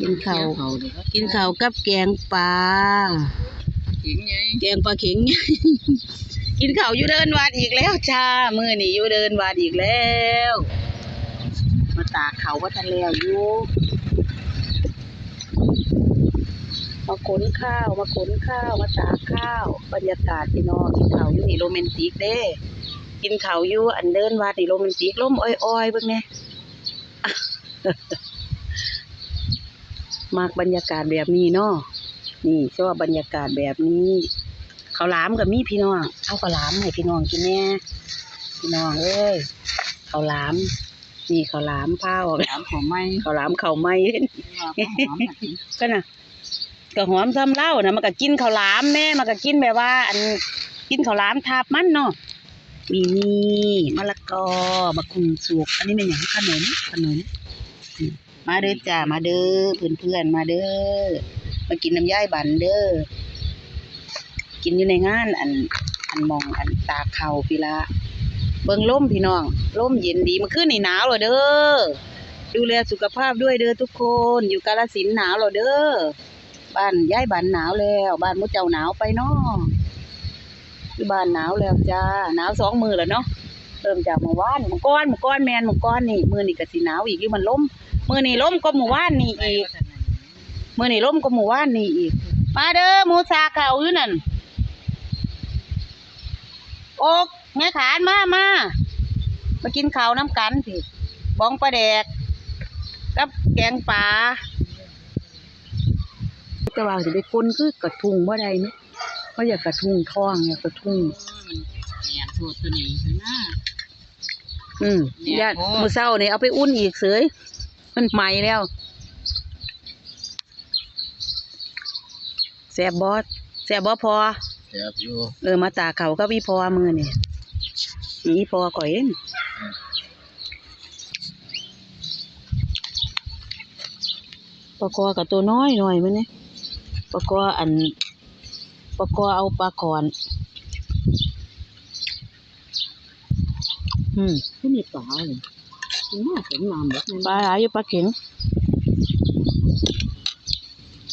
กินข้าวเขาเลยครับกินข้าวกับแกงปลาขิงไงแกงปลาเข็งกินข้าวอยู่เดินวัดอีกแล้วจ้ามื้อนี้อยู่เดินวัดอีกแล้ว มาตากเขาว่าทันแล้วอยู่มาขนข้าวมาขนข้าวมาตากข้าว บรรยากาศพี่น้องกินข้าวอยู่นี่โรแมนติกเด้ กินข้าวอยู่อันเดินวัดนี่โรแมนติกลมอ้อยๆเบิ่งแหน่ มากบรรยากาศแบบนี้เนาะนี่ชอบบรรยากาศแบบนี้ข้าวหลามกับมีพี่น้องเอาข้าวหลามให้พี่น้องกินแน่พี่น้องเอ้ยข้าวหลามนี่ข้าวหลามผ้าออกถามของไม่ข้าวหลามข้าวไหม้ว่าข้าวหอมน่ะก็น่ะก็หอมซ้ำเหล้านะมันก็กินข้าวหลามแม่มันก็กินแบบว่า อันกินข้าวหลามทาบมันเนาะมีนี่มะละกอมะกุงสุกอันนี้เป็นอย่างขนมขนมอื มาเด้อจ้ามาเด้อเพื่อนเพื่อนๆมาเด้อมากินน้ำย่ายบันเด้อกินอยู่ในงานอันอันมองอันตาเขาพี่ละเบิ่งล่มพี่น้องล่มเย็นดีมันขึ้นในหนาวเหรอเด้อดูแลสุขภาพด้วยเด้อทุกคนอยู่กาลสินหนาวแล้วเด้อบ้านย้ายบ้านหนาวแล้ว บ้านมุเจ้าหนาวไปเนาะอยู่บ้านหนาวแล้วจ้าหนาวสองมือแล้วเนาะเริ่มจากเมื่อวานมื่อก้อนมื่อก้อนแมนมื่อก้อนนี่มือนี่ก็สิหนาวอีกอยู่มันล้ม มือนี่ล้มก็เมื่อวานนี่อีกมือนี่ล้มก็เมื่อวานนี่อีก มาเด้อหมูสาเขาอยู่นั่นโอกแม่ขานมามามากินข้าวน้ำกันสิบ้องปลาแดกกับแกงปลาจะว่าสิไปก้นคือกระทุงบ่ได้ไหมว่าอยากกระทุงท้องอยากกระทุงเนี่ยสูตรตัวนี้นะอืมเนี่ยญาติโอ้มื้อเช้านี่เอาไปอุ่นอีกเสย มันใหม่แล้วแซ่บบ่แซ่บบ่พอแซ่บอยู่เออมาตากเขาก็วิพอมือนี่นี่พอก่อยเองปลากอกับตัวน้อยหน่อยมันนี่ปลากออันปลากอเอาปลาก่อนอืมที่มีปลาเลย น่าสนน้ำแบบปลาหลายอยู่ปลาเข็ง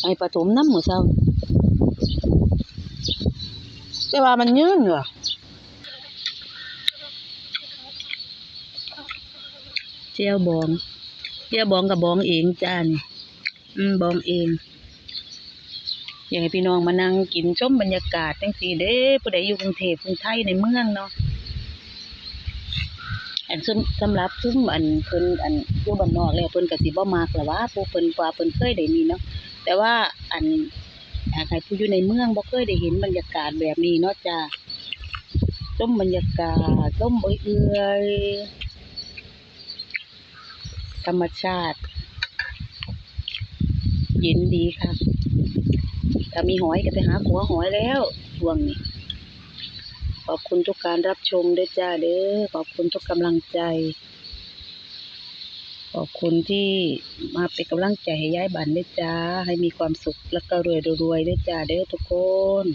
ไอ้ปลาถมน้ำหมูเศร้าแต่ว่ามันยืนเหรอเจียวบองเจียวบองกับบองเองจ้านี่อืมบองเองอยากให้พี่น้องมานั่งกินชมบรรยากาศจังซี่เด้ผู้ใดอยู่กรุงเทพกรุงไทยในเมืองเนาะ อันซุมสำหรับซุมอันเพิ่นอันอยู่บ้านนอกแล้วเพิ่นก็สิบ่มักละว่าผู้เพิ่นว่าเพิ่นเคยได้นี่เนาะแต่ว่าอันอยากให้ผู้อยู่ในเมืองบ่เคยได้เห็นบรรยากาศแบบนี้เนาะจ้าชมบรรยากาศชมเอื่อยธรรมชาติ เย็นดีค่ะถ้ามีหอยก็ไปหาขัวหอยแล้วช่วงนี้ ขอบคุณทุกการรับชมด้วยจ้าเด้อขอบคุณทุกกำลังใจ ขอบคุณที่มาเป็นกำลังใจให้ย้ายบันด้วยจ้า ให้มีความสุขแล้วก็รวยรวยด้วยจ้าเด้อทุกคน